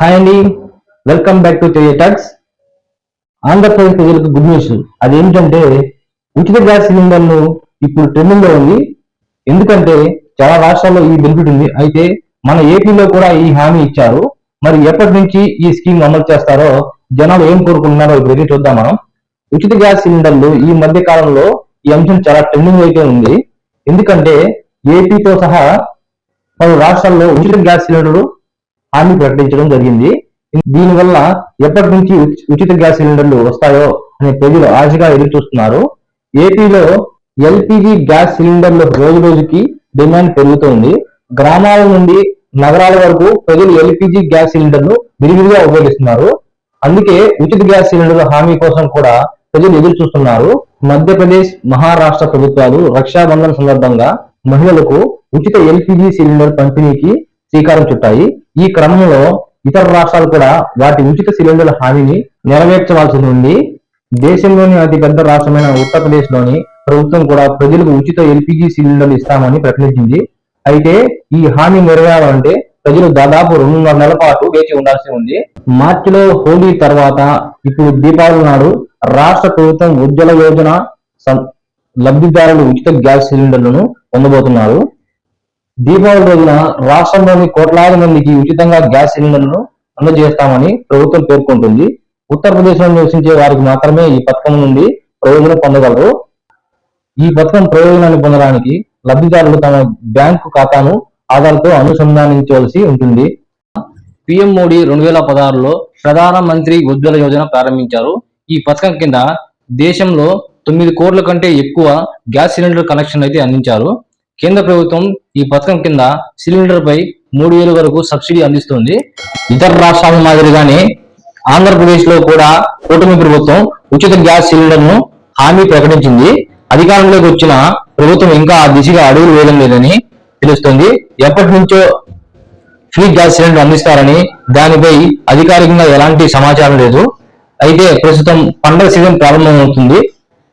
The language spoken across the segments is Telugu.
హాయ్ అండి. Welcome back to talks Andhra Pradesh ప్రజలకు గుడ్ న్యూస్ అదేంటంటే ఉచిత గ్యాస్ సిలిండర్లు ఇప్పుడు ట్రెండింగ్లో ఉంది. ఎందుకంటే చాలా రాష్ట్రాల్లో ఈ బెనిఫిట్ ఉంది. అయితే మన ఏపీలో కూడా ఈ హామీ ఇచ్చారు. మరి ఎప్పటి నుంచి ఈ స్కీమ్ అమలు చేస్తారో జనాలు ఏం కోరుకుంటున్నారో ఇప్పుడు చూద్దాం మనం. ఉచిత గ్యాస్ సిలిండర్లు ఈ మధ్య కాలంలో ఈ అంశం చాలా ట్రెండింగ్ అయితే ఉంది. ఎందుకంటే ఏపీతో సహా పలు రాష్ట్రాల్లో ఉచిత గ్యాస్ సిలిండర్లు హామీ ప్రకటించడం జరిగింది. దీనివల్ల ఎప్పటి నుంచి ఉచి- ఉచిత గ్యాస్ సిలిండర్లు వస్తాయో అనే ప్రజలు ఆశగా ఎదురు చూస్తున్నారు ఏపీలో ఎల్పిజి గ్యాస్ సిలిండర్లు రోజు రోజుకి డిమాండ్ పెరుగుతోంది. గ్రామాల నుండి నగరాల వరకు ప్రజలు ఎల్పిజి గ్యాస్ సిలిండర్లు విరివిరిగా ఉపయోగిస్తున్నారు. అందుకే ఉచిత గ్యాస్ సిలిండర్ల హామీ కోసం కూడా ప్రజలు ఎదురు చూస్తున్నారు మధ్యప్రదేశ్ మహారాష్ట్ర ప్రభుత్వాలు రక్షాబంధన్ సందర్భంగా మహిళలకు ఉచిత ఎల్పిజి సిలిండర్ పంపిణీకి శ్రీకారం చుట్టాయి. ఈ క్రమంలో ఇతర రాష్ట్రాలు కూడా వాటి ఉచిత సిలిండర్ల హామీని నెరవేర్చవలసి ఉంది. దేశంలోని అతిపెద్ద రాష్ట్రమైన ఉత్తరప్రదేశ్లోని ప్రభుత్వం కూడా ప్రజలకు ఉచిత ఎల్పిజి సిలిండర్లు ఇస్తామని ప్రకటించింది. అయితే ఈ హామీ నెరవేరాలంటే ప్రజలు దాదాపు రెండున్నర నెలల పాటు వేచి ఉండాల్సి ఉంది. మార్చిలో హోలీ తర్వాత ఇప్పుడు దీపావళి నాడు రాష్ట్ర ప్రభుత్వం ఉజ్వల యోజన లబ్ధిదారులు ఉచిత గ్యాస్ సిలిండర్లను పొందబోతున్నారు. దీపావళి రోజున రాష్ట్రంలోని కోట్లాది మందికి ఉచితంగా గ్యాస్ సిలిండర్లను అందజేస్తామని ప్రభుత్వం పేర్కొంటుంది. ఉత్తరప్రదేశ్లో నివసించే వారికి మాత్రమే ఈ పథకం నుండి ప్రయోజనం పొందగలరు. ఈ పథకం ప్రయోజనాన్ని పొందడానికి లబ్ధిదారులు తమ బ్యాంకు ఖాతాను ఆధార్తో అనుసంధానించవలసి ఉంటుంది. పిఎం మోడీ రెండు వేల పదహారులో ప్రధాన మంత్రి ఉజ్వల యోజన ప్రారంభించారు. ఈ పథకం కింద దేశంలో తొమ్మిది కోట్ల కంటే ఎక్కువ గ్యాస్ సిలిండర్ కనెక్షన్ అయితే అందించారు. కేంద్ర ప్రభుత్వం ఈ పథకం కింద సిలిండర్ పై మూడు వేల వరకు సబ్సిడీ అందిస్తుంది. ఇతర రాష్ట్రాల మాదిరిగానే ఆంధ్రప్రదేశ్లో కూడా కూటమి ప్రభుత్వం ఉచిత గ్యాస్ సిలిండర్ను హామీ ప్రకటించింది. అధికారంలోకి వచ్చిన ప్రభుత్వం ఇంకా ఆ దిశగా అడుగులు వేయడం లేదని తెలుస్తుంది. ఎప్పటి నుంచో ఫ్రీ గ్యాస్ సిలిండర్ అందిస్తారని దానిపై అధికారికంగా ఎలాంటి సమాచారం లేదు. అయితే ప్రస్తుతం పండుగ సీజన్ ప్రారంభమవుతుంది.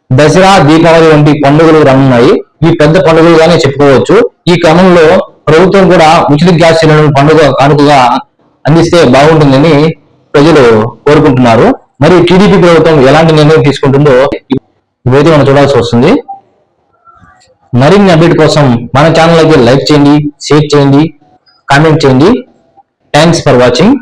దసరా దీపావళి వంటి పండుగలు రానున్నాయి ఈ పెద్ద పండుగలుగానే చెప్పుకోవచ్చు. ఈ క్రమంలో ప్రభుత్వం కూడా ఉచిత గ్యాస్ సిలిండర్ పండుగ కానుకగా అందిస్తే బాగుంటుందని ప్రజలు కోరుకుంటున్నారు. మరి టీడీపీ ప్రభుత్వం ఎలాంటి నిర్ణయం తీసుకుంటుందో వేది మనం చూడాల్సి వస్తుంది. మరిన్ని అప్డేట్ కోసం మన ఛానల్ అయితే లైక్ చేయండి షేర్ చేయండి కామెంట్ చేయండి. Thanks for watching